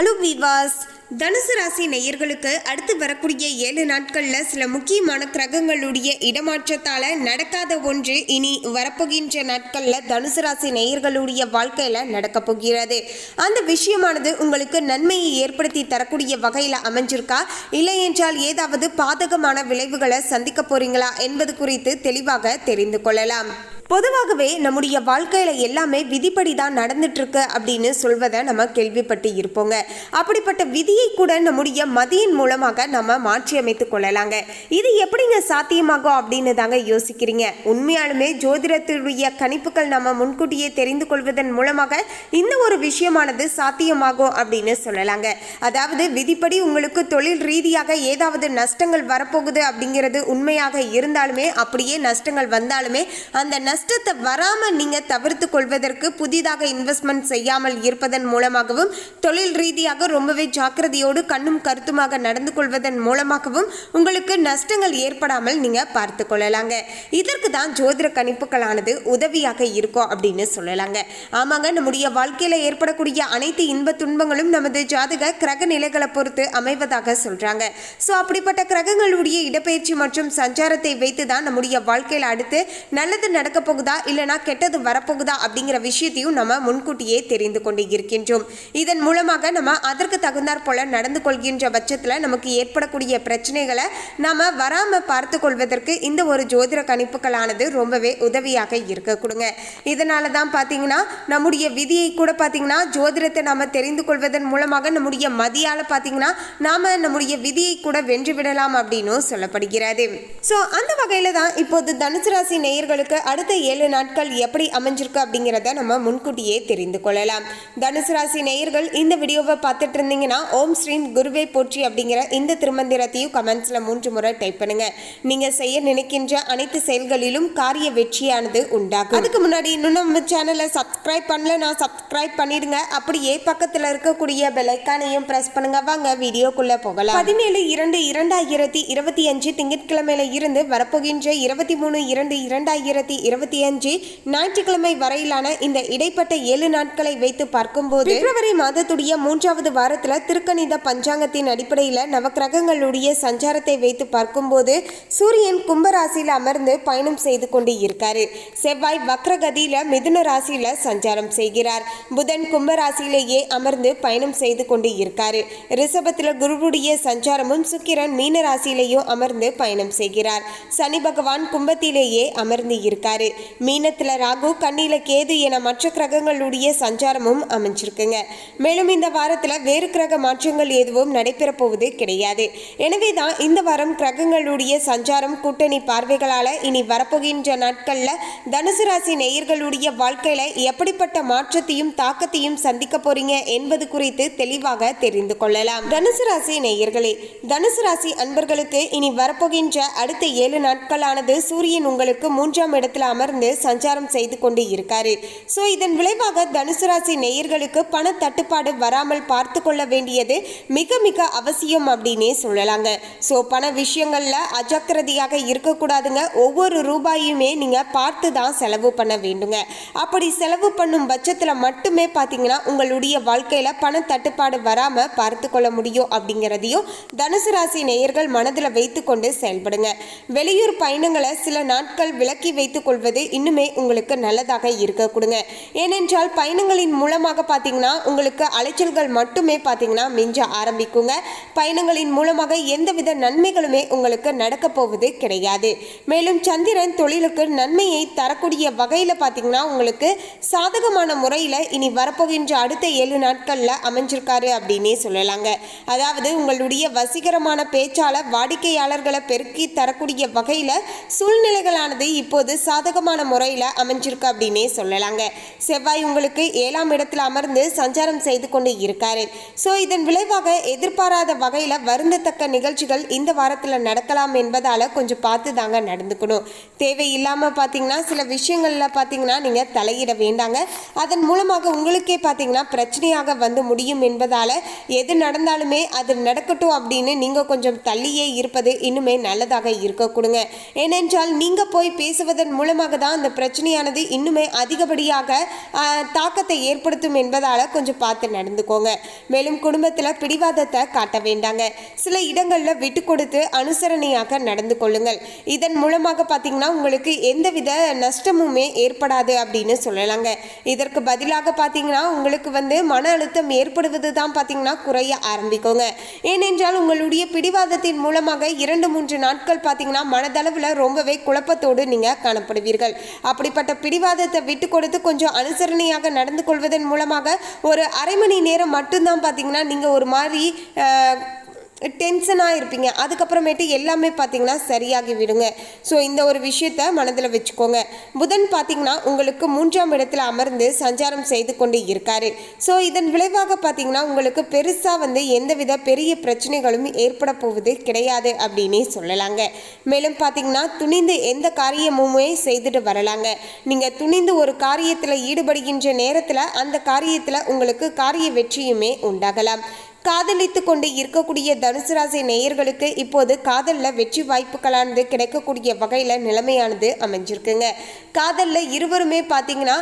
Hello விவாஸ் தனுசு ராசி நேயர்களுக்கு அடுத்து வரக்கூடிய ஏழு நாட்களில் சில முக்கியமான கிரகங்களுடைய இடமாற்றத்தால் நடக்காத ஒன்று இனி வரப்போகின்ற நாட்களில் தனுசு ராசி நேயர்களுடைய வாழ்க்கையில் நடக்கப் போகிறது. அந்த விஷயமானது உங்களுக்கு நன்மையை ஏற்படுத்தி தரக்கூடிய வகையில் அமைஞ்சிருக்கா? இல்லை என்றால் ஏதாவது பாதகமான விளைவுகளை சந்திக்க போறீங்களா என்பது குறித்து தெளிவாக தெரிந்து கொள்ளலாம். பொதுவாகவே நம்முடைய வாழ்க்கையில் எல்லாமே விதிப்படி தான் நடந்துட்டுருக்கு அப்படின்னு சொல்வதை நம்ம கேள்விப்பட்டு இருப்போங்க. அப்படிப்பட்ட விதியை கூட நம்முடைய மதியின் மூலமாக நம்ம மாற்றி அமைத்து கொள்ளலாங்க. இது எப்படிங்க சாத்தியமாகும் அப்படின்னு தாங்க யோசிக்கிறீங்க. உண்மையாலுமே ஜோதிடத்துடைய கணிப்புகள் நம்ம முன்கூட்டியே தெரிந்து கொள்வதன் மூலமாக இந்த ஒரு விஷயமானது சாத்தியமாகும் அப்படின்னு சொல்லலாங்க. அதாவது விதிப்படி உங்களுக்கு தொழில் ரீதியாக ஏதாவது நஷ்டங்கள் வரப்போகுது அப்படிங்கிறது உண்மையாக இருந்தாலுமே அப்படியே நஷ்டங்கள் வந்தாலுமே அந்த நஷ்டத்தை வராமல் நீங்கள் தவிர்த்து கொள்வதற்கு புதிதாக இன்வெஸ்ட்மெண்ட் செய்யாமல் இருப்பதன் மூலமாகவும் தொழில் ரீதியாக ரொம்பவே ஜாக்கிரதையோடு கண்ணும் கருத்துமாக நடந்து கொள்வதன் மூலமாகவும் உங்களுக்கு நஷ்டங்கள் ஏற்படாமல் நீங்கள் பார்த்து கொள்ளலாங்க. இதற்கு தான் ஜோதிட கணிப்புகளானது உதவியாக இருக்கும் அப்படின்னு சொல்லலாங்க. ஆமாங்க நம்முடைய வாழ்க்கையில் ஏற்படக்கூடிய அனைத்து இன்ப துன்பங்களும் நமது ஜாதக கிரக நிலைகளை பொறுத்து அமைவதாக சொல்றாங்க. ஸோ அப்படிப்பட்ட கிரகங்களுடைய இடப்பெயர்ச்சி மற்றும் சஞ்சாரத்தை வைத்து தான் நம்முடைய வாழ்க்கையில் அடுத்து நல்லது நடக்க வரப்போகுதா? இல்லைனா கெட்டது வரப்போகுதா? அப்படிங்கிற விஷயத்தையும் நம்ம முன்கூட்டியே தெரிந்து கொண்டு இருக்கின்றோம். இதன் மூலமாக நம்ம அதற்கு தகுந்தாற் போல நடந்து கொள்கின்ற பட்சத்தில் நமக்கு ஏற்படக்கூடிய பிரச்சனைகளை நம்ம வராமல் பார்த்து கொள்வதற்கு இந்த ஒரு ஜோதிட கணிப்புகளானது ரொம்பவே உதவியாக இருக்க கொடுங்க. இதனால தான் பார்த்தீங்கன்னா நம்முடைய விதியை கூட பார்த்தீங்கன்னா ஜோதிடத்தை நாம் தெரிந்து கொள்வதன் மூலமாக நம்முடைய மதியால் பார்த்தீங்கன்னா நாம் நம்முடைய விதியை கூட வென்று விடலாம் அப்படின்னும் சொல்லப்படுகிறது. ஸோ அந்த வகையில் தான் இப்போது தனுசு ராசி நேயர்களுக்கு அடுத்த ஏழு நாட்கள் எப்படி அமைஞ்சிருக்கு அப்படிங்கிறத நம்ம முன்கூட்டியே தெரிந்து கொள்ளலாம். தனுசு ராசி நேயர்கள் இந்த வீடியோவை பார்த்துட்டு இருந்தீங்கன்னா ஓம் ஸ்ரீம் குருவே போற்றி அப்படிங்கிற இந்த திருமந்திரத்தையும் கமெண்ட்ஸில் மூன்று முறை டைப் பண்ணுங்க. நீங்கள் செய்ய நினைக்கின்ற அனைத்து செயல்களிலும் காரிய வெற்றியானது உண்டாகும். அதுக்கு முன்னாடி இன்னும் நம்ம சேனலை சப்ஸ்கிரைப் பண்ணல நான் சப்ஸ்கிரைப் பண்ணிடுங்க. அப்படியே பக்கத்தில் இருக்கக்கூடிய பெலைக்கானையும் ப்ரெஸ் பண்ணுங்க. வாங்க வீடியோக்குள்ள போகலாம். பதினேழு இரண்டு இரண்டாயிரத்தி இருபத்தி அஞ்சு திங்கட்கிழமையில இருந்து வரப்போகின்ற இருபத்தி மூணு இரண்டு இரண்டாயிரத்தி இருபத்தி அஞ்சு ஞாயிற்றுக்கிழமை வரையிலான இந்த இடைப்பட்ட ஏழு நாட்களை வைத்து பார்க்கும்போது பிப்ரவரி மாதத்துடைய மூன்றாவது வாரத்துல திருக்கணித பஞ்சாங்கத்தின் அடிப்படையில் நவக்கிரகங்களுடைய சஞ்சாரத்தை வைத்து பார்க்கும்போது சூரியன் கும்பராசியில் அமர்ந்து பயணம் செய்து கொண்டு இருக்காரு. செவ்வாய் வக்ரகதியில மிதுன ராசியில சஞ்சாரம் செய்கிறார். புதன் கும்பராசியிலேயே அமர்ந்து பயணம் செய்து கொண்டு இருக்காரு. ரிஷபத்தில் குருவுடைய சஞ்சாரமும் சுக்கிரன் மீன ராசியிலேயும் அமர்ந்து பயணம் செய்கிறார். சனி பகவான் கும்பத்திலேயே அமர்ந்து இருக்காரு. மீனத்துல ராகு கண்ணில கேது என மற்ற கிரகங்களுடைய சஞ்சாரமும் அமைஞ்சிருக்குங்க. மேலும் இந்த வாரத்துல வேறு கிரக மாற்றங்கள் எதுவும் நடைபெற போவது கிடையாது. எனவே தான் இந்த வாரம் கிரகங்களுடைய சஞ்சாரம் கூட்டணி பார்வைகளால இனி வரப்போகின்ற நாட்கள்ல தனுசு ராசி நேயர்களுடைய வாழ்க்கையில எப்படிப்பட்ட மாற்றத்தையும் தாக்கத்தையும் சந்திக்க போறீங்க என்பது குறித்து தெளிவாக தெரிந்து கொள்ளலாம். தனுசு ராசி நேயர்களே தனுசு ராசி அன்பர்களுக்கு இனி வரப்போகின்ற அடுத்த ஏழு நாட்களானது சூரியன் உங்களுக்கு மூன்றாம் இடத்துல அமர்ந்து சஞ்சாரம் செய்து கொண்டு இருக்காரு. ஸோ இதன் விளைவாக தனுசு ராசி நேயர்களுக்கு பண தட்டுப்பாடு வராமல் பார்த்து கொள்ள வேண்டியது மிக மிக அவசியம் அப்படின்னே சொல்லலாங்க. ஸோ பண விஷயங்கள்ல அஜாக்கிரதையாக இருக்கக்கூடாதுங்க. ஒவ்வொரு ரூபாயுமே நீங்க பார்த்து தான் செலவு பண்ண வேண்டுங்க. அப்படி செலவு பண்ணும் பட்சத்தில் மட்டுமே பார்த்தீங்கன்னா உங்களுடைய வாழ்க்கையில் பண தட்டுப்பாடு வராமல் பார்த்து கொள்ள முடியும் அப்படிங்கிறதையும் தனுசு ராசி நேயர்கள் மனதில் வைத்துக்கொண்டு செயல்படுங்க. வெளியூர் பயணங்களை சில நாட்கள் விலக்கி வைத்துக் கொள்வது இன்னுமே உங்களுக்கு நல்லதாக இருக்க கொடுங்க. ஏனென்றால் பயணங்களின் மூலமாக பார்த்தீங்கன்னா உங்களுக்கு அலைச்சல்கள் மட்டுமே பார்த்தீங்கன்னா மிஞ்ச ஆரம்பிக்குங்க. பயணங்களின் மூலமாக எந்தவித நன்மைகளுமே உங்களுக்கு நடக்க போவது கிடையாது. மேலும் சந்திரன் தொழிலுக்கு நன்மையை தரக்கூடிய வகையில் பார்த்தீங்கன்னா உங்களுக்கு சாதகமான முறையில் இனி வரப்போகின்ற அடுத்த ஏழு நாட்களில் அமைஞ்சிருக்காரு அப்படின்னே சொல்லலாங்க. அதாவது உங்களுடைய வசீகரமான பேச்சால வாடிக்கையாளர்களை பெருக்கி தரக்கூடிய வகையில் சூழ்நிலைகளானது இப்போது சாதக சாதகமான முறையில் அமைஞ்சிருக்கு அப்படின்னே சொல்லலாங்க. செவ்வாய் உங்களுக்கு ஏழாம் இடத்துல அமர்ந்து சஞ்சாரம் செய்து கொண்டு இருக்காரு. ஸோ இதன் விளைவாக எதிர்பாராத வகையில் வருந்தத்தக்க நிகழ்ச்சிகள் இந்த வாரத்தில் நடக்கலாம் என்பதால் கொஞ்சம் பார்த்து தாங்க நடந்துக்கணும். தேவையில்லாமல் பார்த்தீங்கன்னா சில விஷயங்களில் பார்த்தீங்கன்னா நீங்கள் தலையிட வேண்டாங்க. அதன் மூலமாக உங்களுக்கே பார்த்தீங்கன்னா பிரச்சனையாக வந்து முடியும் என்பதால் எது நடந்தாலுமே அது நடக்கட்டும் அப்படின்னு நீங்கள் கொஞ்சம் தள்ளியே இருப்பது இன்னுமே நல்லதாக இருக்க கொடுங்க. ஏனென்றால் நீங்கள் போய் பேசுவதன் மூலமாக காரணமாக தான் அந்த பிரச்சனையானது இன்னுமே அதிகப்படியாக தாக்கத்தை ஏற்படுத்தும் என்பதால் கொஞ்சம் பார்த்து நடந்துக்கோங்க. மேலும் குடும்பத்தில் பிடிவாதத்தை காட்ட வேண்டாங்க. சில இடங்களில் விட்டு கொடுத்து அனுசரணையாக நடந்து கொள்ளுங்கள். இதன் மூலமாக பார்த்தீங்கன்னா உங்களுக்கு எந்தவித நஷ்டமுமே ஏற்படாது அப்படின்னு சொல்லலாங்க. இதற்கு பதிலாக பார்த்தீங்கன்னா உங்களுக்கு வந்து மன அழுத்தம் ஏற்படுவது தான் பார்த்தீங்கன்னா குறைய ஆரம்பிக்குங்க. ஏனென்றால் உங்களுடைய பிடிவாதத்தின் மூலமாக இரண்டு மூன்று நாட்கள் பார்த்தீங்கன்னா மனதளவில் ரொம்பவே குழப்பத்தோடு நீங்கள் காணப்படுவீர்கள். அப்படிப்பட்ட பிடிவாதத்தை விட்டு கொடுத்து கொஞ்சம் அனுசரணையாக நடந்து கொள்வதன் மூலமாக ஒரு அரை மணி நேரம் மட்டும்தான் பார்த்தீங்கன்னா நீங்கள் ஒரு மாதிரி டென்ஷனாக இருப்பீங்க அதுக்கப்புறமேட்டு எல்லாமே பார்த்தீங்கன்னா சரியாகி விடுங்க. ஸோ இந்த ஒரு விஷயத்த மனதில் வச்சுக்கோங்க. புதன் பார்த்தீங்கன்னா உங்களுக்கு மூன்றாம் இடத்துல அமர்ந்து சஞ்சாரம் செய்து கொண்டு இருக்காரு. ஸோ இதன் விளைவாக பார்த்தீங்கன்னா உங்களுக்கு பெருசாக வந்து எந்தவித பெரிய பிரச்சனைகளும் ஏற்பட போவது கிடையாது அப்படின்னே சொல்லலாங்க. மேலும் பார்த்தீங்கன்னா துணிந்து எந்த காரியமுமே செய்துட்டு வரலாங்க. நீங்கள் துணிந்து ஒரு காரியத்தில் ஈடுபடுகின்ற நேரத்தில் அந்த காரியத்தில் உங்களுக்கு காரிய வெற்றியுமே உண்டாகலாம். காதலித்து கொண்டு இருக்கக்கூடிய தனுசு ராசி நேயர்களுக்கு இப்போது காதலில் வெற்றி வாய்ப்புகளானது கிடைக்கக்கூடிய வகையில் நிலைமையானது அமைஞ்சிருக்குங்க. காதலில் இருவருமே பார்த்தீங்கன்னா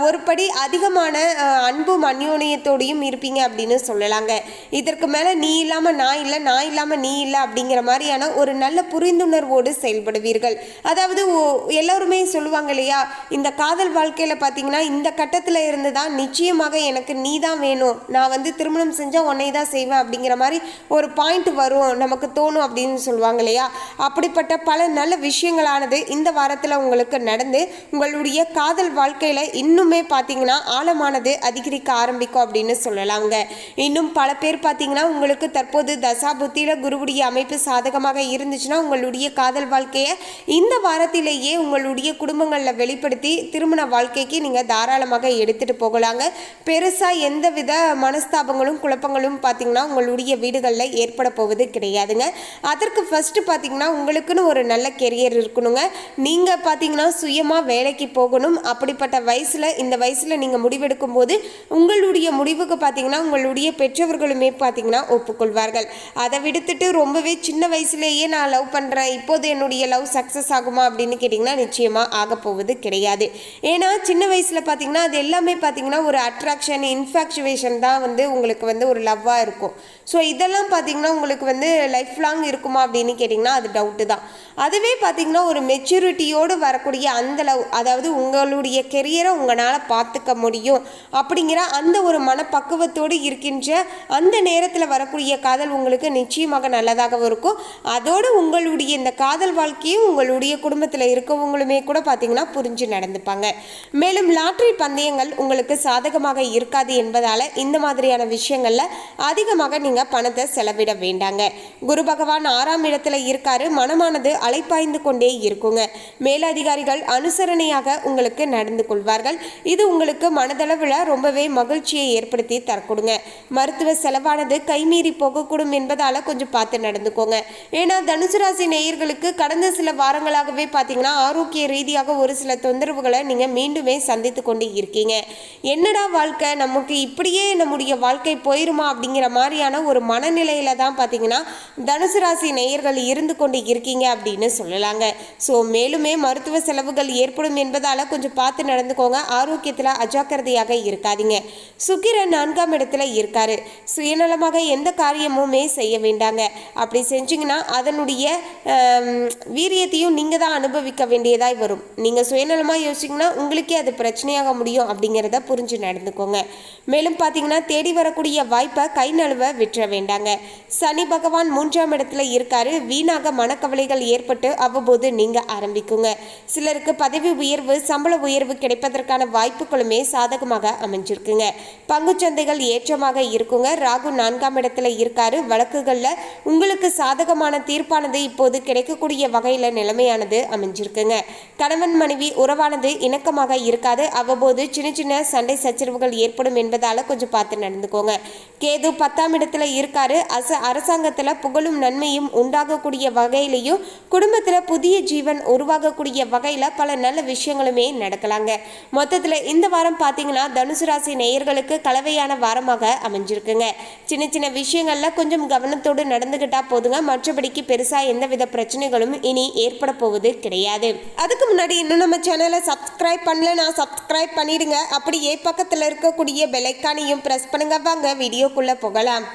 ஒரு படி அதிகமான அன்பும் அந்யோன்யத்தோடையும் இருப்பீங்க அப்படின்னு சொல்லலாங்க. இதற்கு மேலே நீ இல்லாமல் நான் இல்லை நான் இல்லாமல் நீ இல்லை அப்படிங்கிற மாதிரியான ஒரு நல்ல புரிந்துணர்வோடு செயல்படுவீர்கள். அதாவது ஓ- எல்லோருமே சொல்லுவாங்க இல்லையா இந்த காதல் வாழ்க்கையில் பார்த்தீங்கன்னா இந்த கட்டத்தில் இருந்து தான் நிச்சயமாக எனக்கு நீ தான் வேணும். நான் வந்து திருமணம் செஞ்சால் உன்னை தான் செய்வேன் அப்படிங்கிற மாதிரி ஒரு பாயிண்ட் வரும் நமக்கு தோணும் அப்படின்னு சொல்லுவாங்க இல்லையா? அப்படிப்பட்ட பல நல்ல விஷயங்களானது இந்த வாரத்தில் உங்களுக்கு நடந்து உங்களுடைய காதல் வாழ்க்கையில் இன்னுமே பார்த்தீங்கன்னா ஆழமானது அதிகரிக்க ஆரம்பிக்கும் அப்படின்னு சொல்லலாங்க. இன்னும் பல பேர் பார்த்தீங்கன்னா உங்களுக்கு தற்போது தசா புத்தியில் குருவுடைய அமைப்பு சாதகமாக இருந்துச்சுன்னா உங்களுடைய காதல் வாழ்க்கையை இந்த வாரத்திலேயே உங்களுடைய குடும்பங்களில் வெளிப்படுத்தி திருமண வாழ்க்கைக்கு நீங்கள் தாராளமாக எடுத்துகிட்டு போகலாங்க. பெருசாக எந்தவித மனஸ்தாபங்களும் குழப்பங்களும் பார்த்தீங்கன்னா உங்களுடைய வீடுகளில் ஏற்பட போவது கிடையாதுங்க. அதற்கு ஃபஸ்ட்டு பார்த்தீங்கன்னா உங்களுக்குன்னு ஒரு நல்ல கெரியர் இருக்கணுங்க. நீங்கள் பார்த்தீங்கன்னா சுயமாக வேலைக்கு போகணும். அப்படிப்பட்ட வயசில் இந்த வயசில் நீங்கள் முடிவெடுக்கும் போது உங்களுடைய முடிவுக்கு பார்த்தீங்கன்னா உங்களுடைய பெற்றவர்களுமே பார்த்தீங்கன்னா ஒப்புக்கொள்வார்கள். அதை விடுத்துட்டு ரொம்பவே சின்ன வயசுலேயே நான் லவ் பண்ணுறேன் இப்போது என்னுடைய லவ் சக்ஸஸ் ஆகுமா அப்படின்னு கேட்டிங்கன்னா நிச்சயமாக ஆக போவது கிடையாது. ஏன்னா சின்ன வயசில் பார்த்தீங்கன்னா அது எல்லாமே பார்த்தீங்கன்னா ஒரு அட்ராக்ஷன் இன்ஃபாக்சுவேஷன் தான் வந்து உங்களுக்கு வந்து ஒரு லவ்வாக இருக்கும். ஸோ இதெல்லாம் பார்த்தீங்கன்னா உங்களுக்கு வந்து லைஃப் லாங் இருக்குமா அப்படின்னு கேட்டிங்கன்னா அது டவுட்டு தான். அதுவே பார்த்தீங்கன்னா ஒரு மெச்சூரிட்டியோடு வரக்கூடிய அந்த லவ் அதாவது உங்களுடைய கெரியரை உங்களால் பார்த்துக்க முடியும் அப்படிங்கிற அந்த ஒரு மனப்பக்குவத்தோடு இருக்கின்ற அந்த நேரத்தில் வரக்கூடிய காதல் உங்களுக்கு நிச்சயமாக நல்லதாகவும் இருக்கும். அதோடு உங்களுடைய இந்த காதல் வாழ்க்கையும் உங்களுடைய குடும்பத்தில் இருக்கவங்களுமே கூட பார்த்தீங்கன்னா புரிஞ்சு நடந்துப்பாங்க. மேலும் லாட்டரி பந்தயங்கள் உங்களுக்கு சாதகமாக இருக்காது என்பதால் இந்த மாதிரியான விஷயங்களில் அதிகமாக நீங்கள் பணத்தை செலவிட வேண்டாங்க. குரு பகவான் ஆறாம் இடத்துல இருக்காரு. மனமானது அலைப்பாய்ந்து கொண்டே இருக்குங்க. மேலதிகாரிகள் அனுசரணையாக உங்களுக்கு நடந்து கொள்வார்கள். இது உங்களுக்கு மனதளவில் ரொம்பவே மகிழ்ச்சியை ஏற்படுத்தி தரக்கூடுங்க. மருத்துவ செலவானது கைமீறி போகக்கூடும் என்பதால் கொஞ்சம் பார்த்து நடந்துக்கோங்க. ஏன்னா தனுசு ராசி நேயர்களுக்கு கடந்த சில வாரங்களாகவே பார்த்தீங்கன்னா ஆரோக்கிய ரீதியாக ஒரு சில தொந்தரவுகளை நீங்கள் மீண்டுமே சந்தித்து கொண்டு இருக்கீங்க. என்னடா வாழ்க்கை? நமக்கு இப்படியே நம்முடைய வாழ்க்கை போயிருமா அப்படிங்கிற மாதிரியான ஒரு மனநிலையில தான் பார்த்தீங்கன்னா தனுசு ராசி நேயர்கள் இருந்து கொண்டு இருக்கீங்க அப்படின்னு சொல்லலாங்க. ஸோ மேலுமே மருத்துவ செலவுகள் ஏற்படும் என்பதால் கொஞ்சம் பார்த்து நடந்துக்கோங்க. ஆரோக்கியத்தில் அஜாக்கிரதையாக இருக்காதீங்க. சுக்கிரன் நான்காம் இடத்துல இருக்காரு. சுயநலமாக எந்த காரியமுமே செய்ய வேண்டாங்க. அப்படி செஞ்சீங்கன்னா அதனுடைய வீரியத்தையும் நீங்கள் தான் அனுபவிக்க வேண்டியதாய் வரும். நீங்கள் சுயநலமாக யோசிச்சிங்கன்னா உங்களுக்கே அது பிரச்சனையாக முடியும் அப்படிங்கிறத புரிஞ்சு நடந்துக்கோங்க. மேலும் பார்த்தீங்கன்னா தேடி வரக்கூடிய வாய்ப்பை கை நழுவ விட்டுற வேண்டாங்க. சனி பகவான் மூன்றாம் இடத்துல இருக்காரு. வீணாக மனக்கவலைகள் ஏற்பட்டு அவ்வப்போது நீங்க ஆரம்பிக்குங்க. சிலருக்கு பதவி உயர்வு சம்பள உயர்வு கிடைப்பதற்கான வாய்ப்புகளுமே சாதகமாக அமைஞ்சிருக்குங்க. பங்குச்சந்தைகள் ஏற்றமாக இருக்குங்க. ராகு நான்காம் இடத்துல இருக்காரு. வழக்குகளில் உங்களுக்கு சாதகமான தீர்ப்பானது இப்போது கிடைக்கக்கூடிய வகையில் நிலைமையானது அமைஞ்சிருக்குங்க. கணவன் மனைவி உறவானது இணக்கமாக இருக்காது. அவ்வப்போது சின்ன சின்ன சண்டை சச்சரவுகள் ஏற்படும் என்பதால கொஞ்சம் பார்த்து நடந்துக்கோங்க. கேது கேது பத்தாம் இடத்துல இருக்காரு. அச அரசாங்கத்தில் புகழும் நன்மையும் உண்டாகக்கூடிய வகையிலையும் குடும்பத்தில் புதிய ஜீவன் உருவாகக்கூடிய வகையில் பல நல்ல விஷயங்களுமே நடக்கலாங்க. மொத்தத்தில் இந்த வாரம் பார்த்தீங்கன்னா தனுசு ராசி நேயர்களுக்கு கலவையான வாரமாக அமைஞ்சிருக்குங்க. சின்ன சின்ன விஷயங்கள்ல கொஞ்சம் கவனத்தோடு நடந்துக்கிட்டால் போதுங்க. மற்றபடிக்கு பெருசாக எந்தவித பிரச்சனைகளும் இனி ஏற்பட போவது கிடையாது. அதுக்கு முன்னாடி இன்னும் நம்ம சேனலை சப்ஸ்கிரைப் நான் சப்ஸ்கிரைப் பண்ணிடுங்க. அப்படியே பக்கத்தில் இருக்கக்கூடிய பெலைக்கானையும் ப்ரெஸ் பண்ணுங்க. வாங்க வீடியோக்குள்ளே போகலாம்